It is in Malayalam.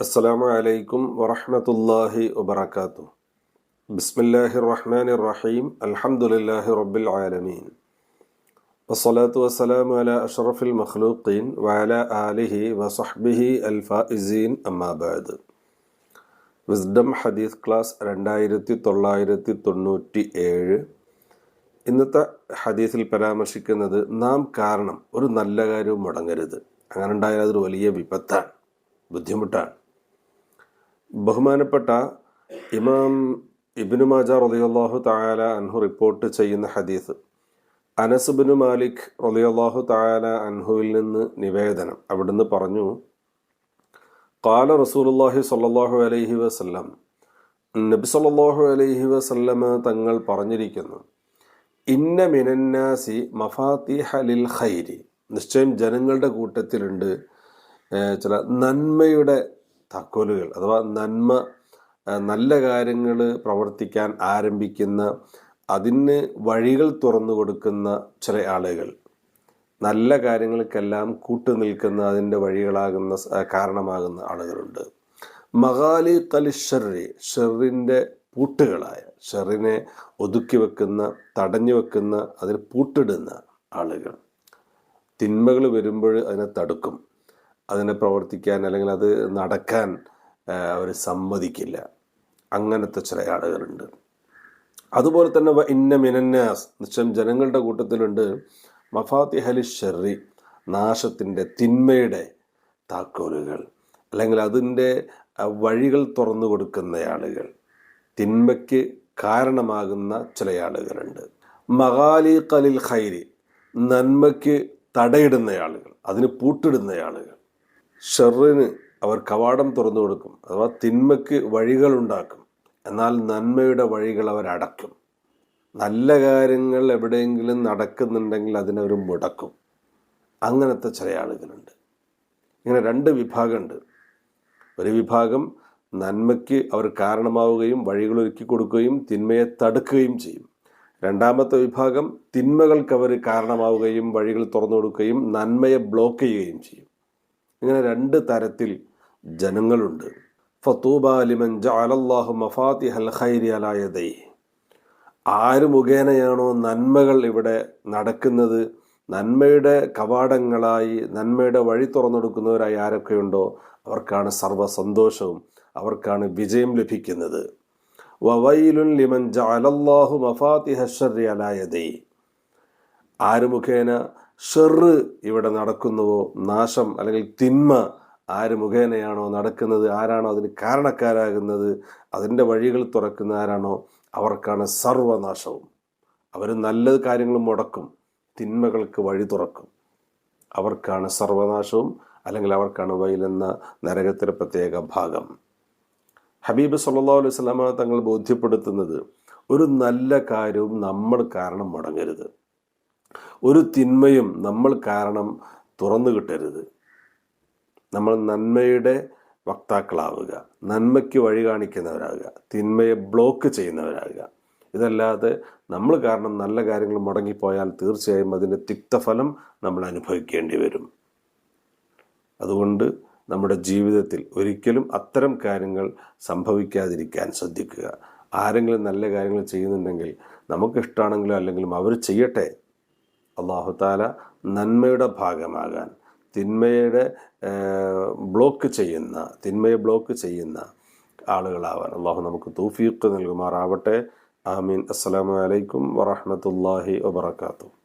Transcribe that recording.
السلام عليكم ورحمة الله وبركاته بسم الله الرحمن الرحيم الحمد لله رب العالمين والصلاة والسلام على أشرف المخلوقين وعلى آله وصحبه الفائزين أما بعد വിസ്ഡം ഹദീസ് ക്ലാസ് രണ്ടായിരത്തി തൊള്ളായിരത്തി തൊണ്ണൂറ്റി ഏഴ് ഇന്നത്തെ ഹദീസിൽ പരാമർശിക്കുന്നത് നാം കാരണം ഒരു നല്ല കാര്യവും മുടങ്ങരുത്. അങ്ങനെ ഉണ്ടായാൽ അതൊരു വലിയ വിപത്താണ് ബുദ്ധിമുട്ടാണ്. ബഹുമാനപ്പെട്ട ഇമാം ഇബിനു മാജ റളിയല്ലാഹു തായാല അൻഹു റിപ്പോർട്ട് ചെയ്യുന്ന ഹദീസ് അനസ് ബിനു മാലിക് റളിയല്ലാഹു തായാല അൻഹുവിൽ നിന്ന് നിവേദനം. അവിടുന്ന് പറഞ്ഞു കാല റസൂലുള്ളാഹി സല്ലാഹു അലൈഹി വസല്ലം നബി സല്ലാഹു അലൈഹി വസല്ലമ തങ്ങൾ പറഞ്ഞിരിക്കുന്നു ഇന്ന മിനന്നാസി മഫാത്തിഹലിൽ ഖൈരി. നിശ്ചയം ജനങ്ങളുടെ കൂട്ടത്തിലുണ്ട് ചില നന്മയുടെ തക്കോലുകൾ അഥവാ നന്മ നല്ല കാര്യങ്ങൾ പ്രവർത്തിക്കാൻ ആരംഭിക്കുന്ന അതിന് വഴികൾ തുറന്നു കൊടുക്കുന്ന ചില ആളുകൾ. നല്ല കാര്യങ്ങൾക്കെല്ലാം കൂട്ടു നിൽക്കുന്ന അതിന്റെ വഴികളാകുന്ന കാരണമാകുന്ന ആളുകളുണ്ട്. മഹാലി കലിഷറി ഷെറിന്റെ പൂട്ടുകളായ ഷെറിനെ ഒതുക്കി വെക്കുന്ന തടഞ്ഞു വെക്കുന്ന അതിന് പൂട്ടിടുന്ന ആളുകൾ. തിന്മകൾ വരുമ്പോൾ അതിനെ തടുക്കും. അതിനെ പ്രവർത്തിക്കാൻ അല്ലെങ്കിൽ അത് നടക്കാൻ അവർ സമ്മതിക്കില്ല. അങ്ങനത്തെ ചില ആളുകളുണ്ട്. അതുപോലെ തന്നെ ഇന്ന മിനന്നാസ് നിശ്ചയം ജനങ്ങളുടെ കൂട്ടത്തിലുണ്ട്. മഫാത്തി ഹലി ഷെറി നാശത്തിന്റെ തിന്മയുടെ താക്കോലുകൾ. അല്ലെങ്കിൽ അതിന്റെ വഴികൾ തുറന്നു കൊടുക്കുന്ന ആളുകൾ. തിന്മയ്ക്ക് കാരണമാകുന്ന ചില ആളുകളുണ്ട്. മഹാലി കലിൽ ഖൈരി നന്മയ്ക്ക് തടയിടുന്ന ആളുകൾ അതിന് പൂട്ടിടുന്ന ആളുകൾ. ഷെറിന് അവർ കവാടം തുറന്നു കൊടുക്കും അഥവാ തിന്മയ്ക്ക് വഴികളുണ്ടാക്കും എന്നാൽ നന്മയുടെ വഴികൾ അവർ അടക്കും നല്ല കാര്യങ്ങൾ എവിടെയെങ്കിലും നടക്കുന്നുണ്ടെങ്കിൽ അതിനവർ മുടക്കും. അങ്ങനത്തെ ചില ആളുകളുണ്ട്. ഇങ്ങനെ രണ്ട് വിഭാഗമുണ്ട്. ഒരു വിഭാഗം നന്മയ്ക്ക് അവർ കാരണമാവുകയും വഴികൾ ഒരുക്കി കൊടുക്കുകയും തിന്മയെ തടുക്കുകയും ചെയ്യും. രണ്ടാമത്തെ വിഭാഗം തിന്മകൾക്ക് അവർ കാരണമാവുകയും വഴികൾ തുറന്നു കൊടുക്കുകയും നന്മയെ ബ്ലോക്ക് ചെയ്യുകയും ചെയ്യും. ഇങ്ങനെ രണ്ട് തരത്തിൽ ജനങ്ങളുണ്ട്. ഫത്തൂബാലിമൻ ജഅലല്ലാഹു മഫാത്തിഹൽ ഖൈരി അലാ യദൈഹി. ആര് മുഖേനയാണോ നന്മകൾ ഇവിടെ നടക്കുന്നത് നന്മയുടെ കവാടങ്ങളായി നന്മയുടെ വഴി തുറന്നെടുക്കുന്നവരായി ആരൊക്കെയുണ്ടോ അവർക്കാണ് സർവ സന്തോഷവും അവർക്കാണ് വിജയം ലഭിക്കുന്നത്. വവൈലുൻ ലിമൻ ജഅലല്ലാഹു ആര് മുഖേന ഷെറ് ഇവിടെ നടക്കുന്നുവോ? നാശം അല്ലെങ്കിൽ തിന്മ ആര് മുഖേനയാണോ നടക്കുന്നത്? ആരാണോ അതിന് കാരണക്കാരാകുന്നത്? അതിന്റെ വഴികൾ തുറക്കുന്ന ആരാണോ? അവർക്കാണ് സർവനാശവും. അവർ നല്ല കാര്യങ്ങൾ മുടക്കും. തിന്മകൾക്ക് വഴി തുറക്കും. അവർക്കാണ് സർവനാശവും അല്ലെങ്കിൽ അവർക്കാണ് വയലെന്ന നരകത്തിലെ പ്രത്യേക ഭാഗം. ഹബീബ് സല്ലാ അലൈഹി വസല്ലമ തങ്ങൾ ബോധ്യപ്പെടുത്തുന്നത് ഒരു നല്ല കാര്യവും നമ്മൾ കാരണം മുടങ്ങരുത്. ഒരു തിന്മയും നമ്മൾ കാരണം തുറന്നു കിട്ടരുത്. നമ്മൾ നന്മയുടെ വക്താക്കളാവുക നന്മയ്ക്ക് വഴി കാണിക്കുന്നവരാകുക തിന്മയെ ബ്ലോക്ക് ചെയ്യുന്നവരാകുക. ഇതല്ലാതെ നമ്മൾ കാരണം നല്ല കാര്യങ്ങൾ മുടങ്ങിപ്പോയാൽ തീർച്ചയായും അതിന്റെ തിക്തഫലം നമ്മൾ അനുഭവിക്കേണ്ടി വരും. അതുകൊണ്ട് നമ്മുടെ ജീവിതത്തിൽ ഒരിക്കലും അത്തരം കാര്യങ്ങൾ സംഭവിക്കാതിരിക്കാൻ ശ്രദ്ധിക്കുക. ആരെങ്കിലും നല്ല കാര്യങ്ങൾ ചെയ്യുന്നുണ്ടെങ്കിൽ നമുക്കിഷ്ടമാണെങ്കിലും അല്ലെങ്കിലും അവർ ചെയ്യട്ടെ. അള്ളാഹു താല നന്മയുടെ ഭാഗമാകാൻ തിന്മയുടെ ബ്ലോക്ക് ചെയ്യുന്ന തിന്മയെ ബ്ലോക്ക് ചെയ്യുന്ന ആളുകളാവാൻ അള്ളാഹു നമുക്ക് തൗഫീഖ് നൽകുമാറാവട്ടെ. ആമീൻ. അസ്സലാമു അലൈക്കും വറഹ്മത്തുള്ളാഹി വബറകാതുഹു.